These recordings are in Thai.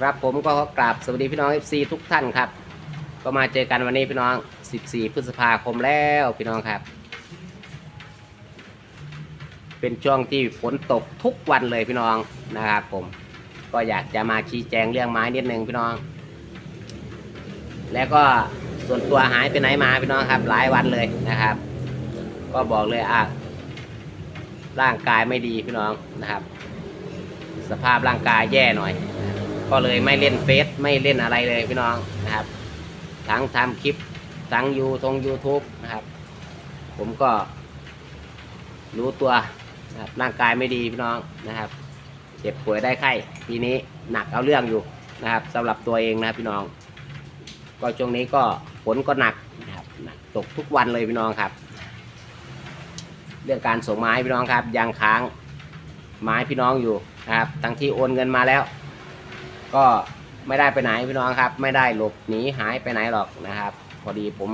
ครับผมก็กราบสวัสดีพี่น้อง FC ทุกท่านครับ ก็มาเจอกันวันนี้พี่น้อง 14 พฤษภาคมแล้วพี่น้องครับ เป็นช่วงที่ฝนตกทุกวันเลยพี่น้องนะครับผมก็อยากจะมาชี้แจงเรื่องไม้นิดนึงพี่น้อง แล้วก็ส่วนตัวหายไปไหนมาพี่น้องครับ หลายวันเลยนะครับ ก็บอกเลยอะร่างกายไม่ดีพี่น้องนะครับ สภาพร่างกายแย่หน่อย ก็เลยไม่เล่นเฟซไม่เล่นอะไรเลยพี่น้องนะครับ ทั้งทำคลิปทั้งยูทง YouTube นะครับ ผมก็ รู้ตัวนะครับร่างกายไม่ดีพี่น้องนะครับ เจ็บป่วยได้ไข้ทีนี้หนักเอาเรื่องอยู่นะครับสำหรับตัวเองนะครับพี่น้อง ก็ช่วงนี้ก็ฝนก็หนักนะครับหนักตกทุกวันเลยพี่น้องครับ เรื่องการส่งไม้พี่น้องครับยังค้างไม้พี่น้องอยู่นะครับทั้งที่โอนเงินมาแล้ว ก็ไม่ได้ไปไหนพี่น้องครับ ไม่ได้หลบหนีหายไปไหนหรอกนะครับ พอดีผม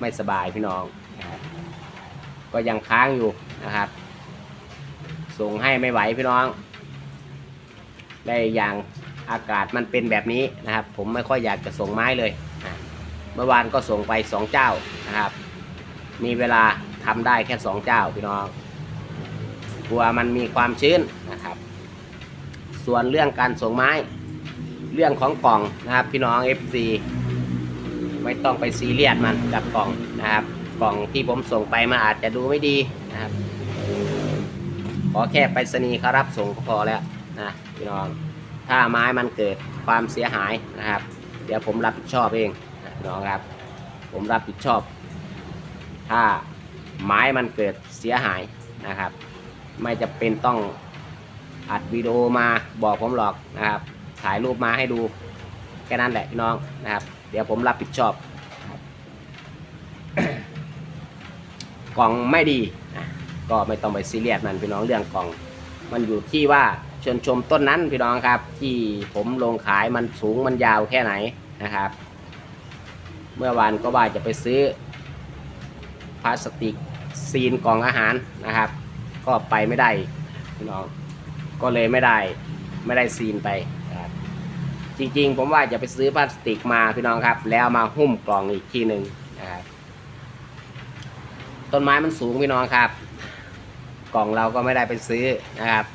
ไม่สบายพี่น้องนะครับก็ยังค้างอยู่นะครับ ส่งให้ไม่ไหวพี่น้อง ได้อย่างอากาศมันเป็นแบบนี้นะครับ ผมไม่ค่อยอยากจะส่งไม้เลยอะเมื่อวานก็ส่งไปสองเจ้านะครับ มีเวลาทำได้แค่สองเจ้าพี่น้องกลัวมันมีความชื้นนะครับ ส่วนเรื่องการส่งไม้ เรื่องของกล่องนะครับ พี่น้อง FC ไม่ต้องไปซีเรียสมันกับกล่องนะครับ กล่องที่ผมส่งไปมันอาจจะดูไม่ดีนะครับ ขอแค่ไปรษณีย์เขารับส่งก็พอแล้วนะพี่น้องถ้าไม้มันเกิดความเสียหายนะครับ เดี๋ยวผมรับผิดชอบเองนะน้องครับ ผมรับผิดชอบ ถ้าไม้มันเกิดเสียหายนะครับ ไม่จะเป็นต้องอัดวิดีโอมาบอกผมหรอกนะครับ ถ่ายรูปมาให้ดูแค่นั้นแหละพี่น้องนะครับ เดี๋ยวผมรับผิดชอบ กล่องไม่ดีก็ไม่ต้องไปซีเรียสมันพี่น้องเรื่องกล่อง มันอยู่ที่ว่าชวนชมต้นนั้นพี่น้องครับ ที่ผมลงขายมันสูงมันยาวแค่ไหนนะครับ เมื่อวานก็ว่าจะไปซื้อพลาสติกซีนกล่องอาหารนะครับ ก็ไปไม่ได้พี่น้องก็เลยไม่ได้ไม่ได้ซีนไป จริงๆ ผมว่าจะไปซื้อพลาสติกมาพี่น้องครับ แล้วมาหุ้มกล่องอีกทีหนึ่งนะครับต้นไม้มันสูงพี่น้องครับ กล่องเราก็ไม่ได้ไปซื้อนะครับ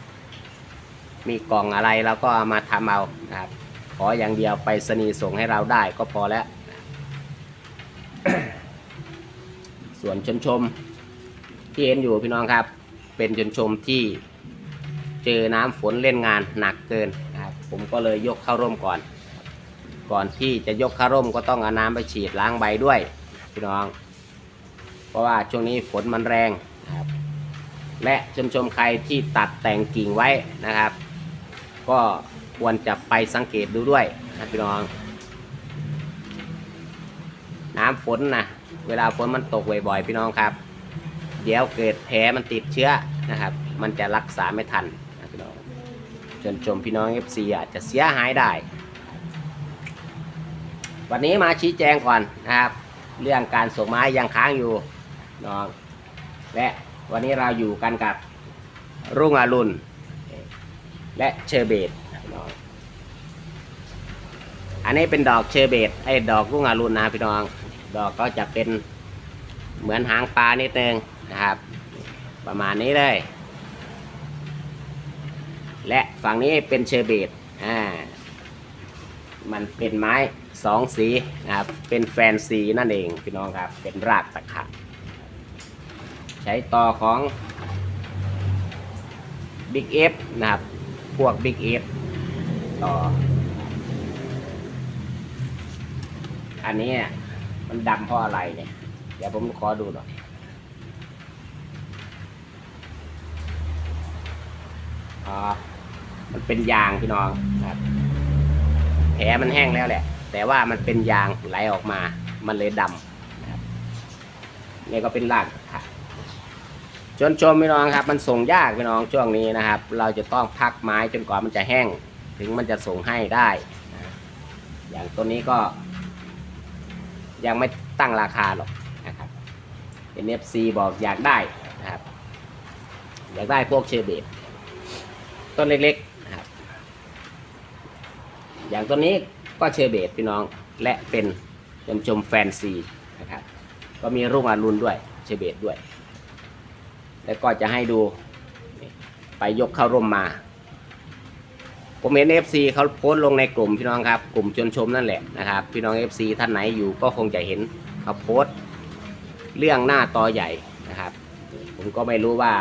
มีกล่องอะไรเราก็มาทำเอานะครับ ขออย่างเดียวไปสนีส่งให้เราได้ก็พอแล้ว ส่วนชนชมที่เห็นอยู่พี่น้องครับ เป็นชนชมที่เจอน้ำฝนเล่นงานหนักเกิน ผมก็เลยยกเข้าร่มก่อน ก่อนที่จะยกเข้าร่มก็ต้องเอาน้ำไปฉีดล้างใบด้วยพี่น้อง เพราะว่าช่วงนี้ฝนมันแรงนะครับ และชมชมใครที่ตัดแต่งกิ่งไว้นะครับ ก็ควรจะไปสังเกตดูด้วยนะพี่น้อง น้ำฝนนะเวลาฝนมันตกบ่อยๆพี่น้องครับ เดี๋ยวเกิดแผลมันติดเชื้อนะครับ มันจะรักษาไม่ทัน จนชมพี่น้อง FC อาจจะเสียหายได้ วันนี้มาชี้แจงก่อนนะครับ เรื่องการส่งไม้ยังค้างอยู่น้องและวันนี้เราอยู่กันกับรุ่งอรุณและเชอร์เบตน้องอันนี้เป็นดอกเชอร์เบตไอ้ดอกรุ่งอรุณนะพี่น้อง ดอกก็จะเป็นเหมือนหางปลานิดนึงนะครับ ประมาณนี้เลย และฝั่งนี้เป็นเชอร์เบตอ่ามันเป็นไม้สองสีนะครับเป็นแฟนซีนั่นเองพี่น้องครับเป็นรากตะขับใช้ต่อของ Big F นะครับ พวก Big F ต่อ อันนี้มันดำเพราะอะไรเนี่ย เดี๋ยวผมขอดูหน่อย อ๋อ มันเป็นยางพี่น้องครับ แผลมันแห้งแล้วแหละ แต่ว่ามันเป็นยางไหลออกมา มันเลยดำนะครับนี่ก็เป็นรากค่ะชนชมพี่น้องครับ มันส่งยากพี่น้องช่วงนี้นะครับ เราจะต้องพักไม้จนกว่ามันจะแห้ง ถึงมันจะส่งให้ได้นะอย่างตัวนี้ก็ ยังไม่ตั้งราคาหรอกนะครับ NFC บอกอยากได้นะครับ อยากได้พวกเชอร์เบต ต้นเล็กๆนะครับ อย่างตัวนี้ก็เชอร์เบตพี่น้องและเป็นยำชมแฟนซีนะครับก็มีรุ่งอรุณด้วยเชอร์เบตด้วย แล้วก็จะให้ดูไปยกเข้าร่มมา ผมเห็น FC เขาโพสต์ลงในกลุ่มพี่น้องครับ กลุ่มชนชมนั่นแหละนะครับ พี่น้อง FC ท่านไหนอยู่ก็คงจะเห็นเขาโพสต์เรื่องหน้าตอใหญ่นะครับ ผมก็ไม่รู้ว่า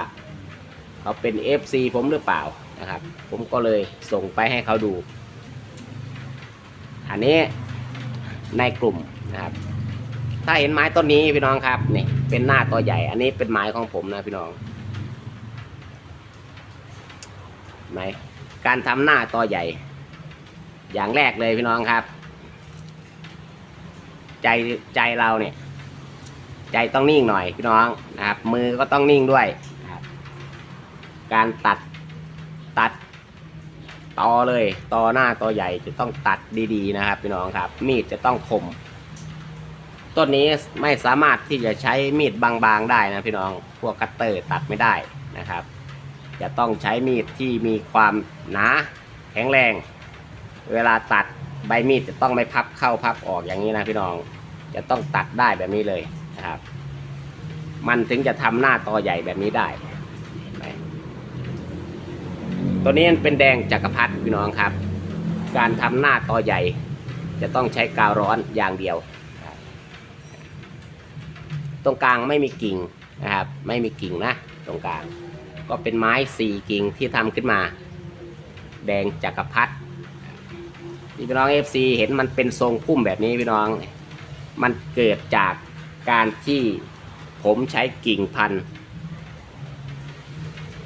เขาเป็น FC ผมหรือเปล่า นะครับ ผมก็เลยส่งไปให้เขาดู อันนี้ในกลุ่มนะครับ ถ้าเห็นไม้ต้นนี้พี่น้องครับนี่เป็นหน้าตอใหญ่ อันนี้เป็นไม้ของผมนะพี่น้องไหมการทำหน้าตอใหญ่ อย่างแรกเลยพี่น้องครับ ใจใจเราเนี่ย ใจต้องนิ่งหน่อยพี่น้องนะครับ มือก็ต้องนิ่งด้วยนะครับการตัด ตัดตอเลยตอหน้าตอใหญ่จะต้องตัดดีๆนะครับพี่น้องครับ มีดจะต้องคม ต้นนี้ไม่สามารถที่จะใช้มีดบางๆได้นะพี่น้องพวกคัตเตอร์ตัดไม่ได้นะครับ จะต้องใช้มีดที่มีความหนาแข็งแรง เวลาตัดใบมีดจะต้องไม่พับเข้าพับออกอย่างนี้นะพี่น้องจะต้องตัดได้แบบนี้เลยนะครับ มันถึงจะทำหน้าตอใหญ่แบบนี้ได้ ตัวนี้เป็นแดงจักรพรรดิพี่น้องครับ การทำหน้าตอใหญ่ จะต้องใช้กาวร้อนอย่างเดียว ตรงกลางไม่มีกิ่งนะครับ ไม่มีกิ่งนะ ตรงกลาง ก็เป็นไม้สี่กิ่งที่ทำขึ้นมา แดงจักรพรรดิพี่น้องเอฟซีเห็นมันเป็นทรงพุ่มแบบนี้พี่น้อง มันเกิดจากการที่ผมใช้กิ่งพันธุ์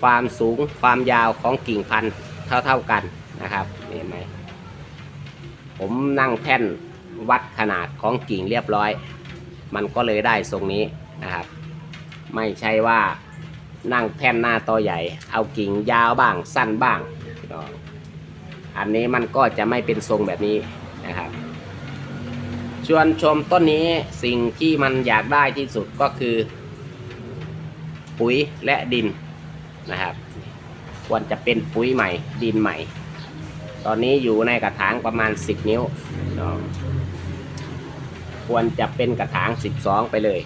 ความสูงความยาวของกิ่งพันธุ์เท่า ๆกันนะครับเห็นไหมผมนั่งแท่นวัดขนาดของกิ่งเรียบร้อย มันก็เลยได้ทรงนี้นะครับ ไม่ใช่ว่านั่งแท่นหน้าตอใหญ่ เอากิ่งยาวบ้างสั้นบ้าง อันนี้มันก็จะไม่เป็นทรงแบบนี้นะครับ ชวนชมต้นนี้สิ่งที่มันอยากได้ที่สุดก็คือ ปุ๋ยและดิน นะครับ ควรจะเป็นปุ๋ยใหม่ ดินใหม่ ตอนนี้อยู่ในกระถางประมาณ 10 นิ้ว ควรจะเป็นกระถาง 12 ไปเลย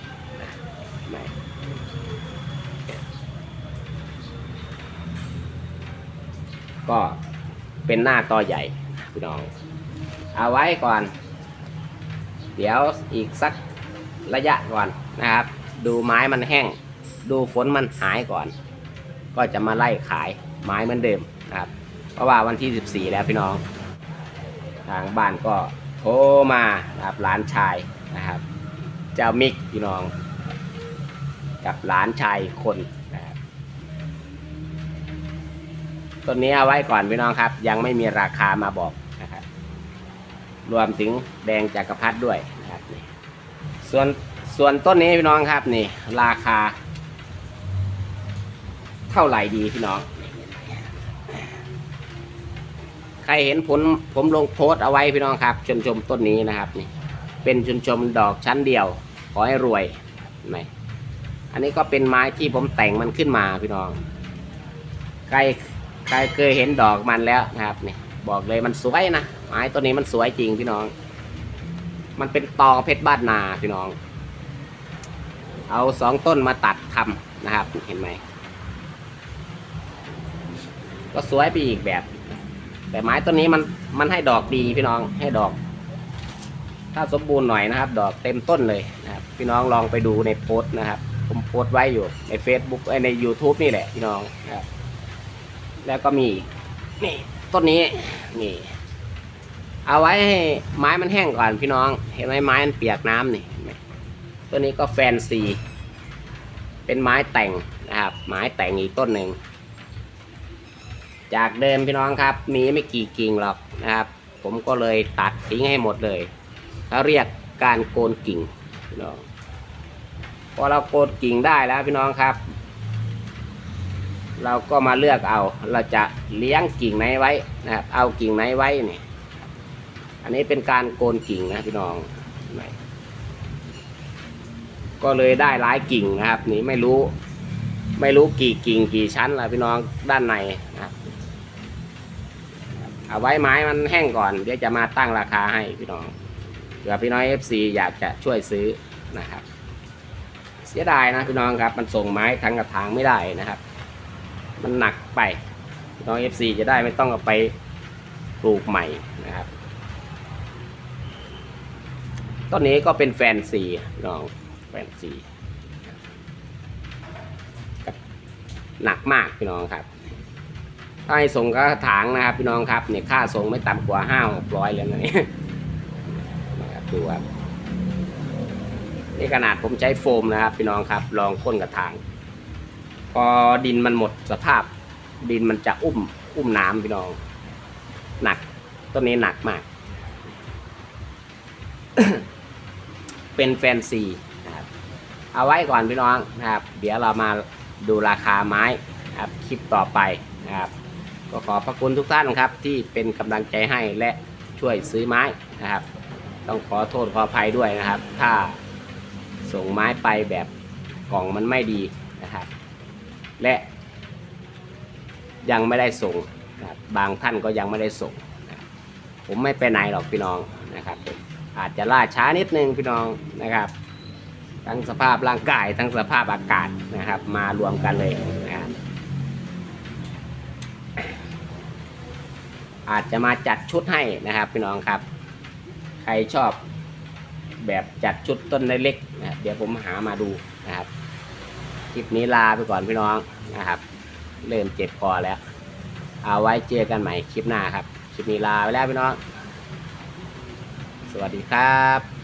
ก็เป็นหน้าต่อใหญ่พี่น้อง เอาไว้ก่อน เดี๋ยวอีกสักระยะก่อนนะครับ ดูไม้มันแห้ง ดูฝนมันหายก่อน ก็จะมาไล่ขายไม้เหมือนเดิมนะครับ เพราะว่าวันที่ 14 แล้วพี่น้อง ทางบ้านก็โทรมานะครับหลานชายนะครับเจ้ามิกพี่น้อง กับหลานชายคนนะครับต้นนี้เอาไว้ก่อนพี่น้องครับ ยังไม่มีราคามาบอกนะครับ รวมถึงแดงจักรพรรดิด้วยนะครับส่วนส่วนต้นนี้พี่น้องครับนี่ราคา เท่าไหร่ดีพี่น้องใครเห็นผลผมลงโพสเอาไว้พี่น้องครับชมชมต้นนี้นะครับนี่เป็นชมชมดอกชั้นเดียว ขอให้รวยนไหมอันนี้ก็เป็นไม้ที่ผมแต่งมันขึ้นมาพี่น้อง ใครใครเคยเห็นดอกมันแล้วนะครับนี่บอกเลยมันสวยนะไม้ตัวนี้มันสวยจริงพี่น้อง มันเป็นตอเพชรบ้านนาพี่น้อง เอาสองต้นมาตัดทำนะครับเห็นไหม ก็สวยไปอีกแบบ แต่ไม้ต้นนี้มันมันให้ดอกดีพี่น้องให้ดอก ถ้าสมบูรณ์หน่อยนะครับ ดอกเต็มต้นเลยนะครับ พี่น้องลองไปดูในโพสต์นะครับ ผมโพสต์ไว้อยู่ใน Facebook ไอใน YouTube นี่แหละพี่น้องนะครับ แล้วก็มีนี่ต้นนี้นี่เอาไว้ให้ไม้มันแห้งก่อนพี่น้อง เห็นไหมไม้มันเปียกน้ำนี่ต้นนี้ก็แฟนซี เป็นไม้แต่งนะครับ ไม้แต่งอีกต้นหนึ่ง จากเดิมพี่น้องครับ มีไม่กี่กิ่งหรอกนะครับ ผมก็เลยตัดทิ้งให้หมดเลยเขาเรียกการโกนกิ่งพี่น้องพอเราโกนกิ่งได้แล้วพี่น้องครับ เราก็มาเลือกเอา เราจะเลี้ยงกิ่งไหนไว้นะครับ เอากิ่งไหนไว้เนี่ยอันนี้เป็นการโกนกิ่งนะพี่น้องก็เลยได้หลายกิ่งนะครับ นี่ไม่รู้ ไม่รู้กี่กิ่งกี่ชั้นละพี่น้องด้านในนะครับ เอาไว้ไม้มันแห้งก่อนเดี๋ยวจะมาตั้งราคาให้พี่น้องเผื่อพี่น้องเอฟซีอยากจะช่วยซื้อนะครับ เสียดายนะพี่น้องครับ มันส่งไม้ทั้งกระถางไม่ได้นะครับ มันหนักไปพี่น้องเอฟซีจะได้ไม่ต้องเอาไปปลูกใหม่นะครับต้นนี้ก็เป็นแฟนซีพี่น้องแฟนซีหนักมากพี่น้องครับ ถ้าให้ส่งกระถางนะครับ พี่น้องครับเนี่ยค่าส่งไม่ต่ำกว่าห้าหกร้อยเลยนะเนี่ยนะครับดูครับนี่ขนาดผมใช้โฟมนะครับ พี่น้องครับลองพ่นกระถาง พอดินมันหมดสภาพ ดินมันจะอุ้มอุ้มน้ำพี่น้อง หนักต้นนี้หนักมาก เป็นแฟนซีนะครับ เอาไว้ก่อนพี่น้องนะครับ เดี๋ยวเรามาดูราคาไม้ครับคลิปต่อไปนะครับ ก็ขอพระคุณทุกท่านครับ ที่เป็นกำลังใจให้และช่วยซื้อไม้นะครับ ต้องขอโทษขออภัยด้วยนะครับ ถ้าส่งไม้ไปแบบกล่องมันไม่ดีนะครับ และ ยังไม่ได้ส่งนะครับบางท่านก็ยังไม่ได้ส่งนะครับผมไม่ไปไหนหรอกพี่น้องนะครับอาจจะล่าช้านิดนึงพี่น้องนะครับ ทั้งสภาพร่างกายทั้งสภาพอากาศนะครับ มารวมกันเลยนะครับ อาจจะมาจัดชุดให้นะครับพี่น้องครับ ใครชอบแบบจัดชุดต้นเล็กๆนะเดี๋ยวผมหามาดูนะครับคลิปนี้ลาไปก่อนพี่น้องนะครับ เริ่มเจ็บคอแล้ว เอาไว้เจอกันใหม่คลิปหน้าครับ คลิปนี้ลาไปแล้วพี่น้อง สวัสดีครับ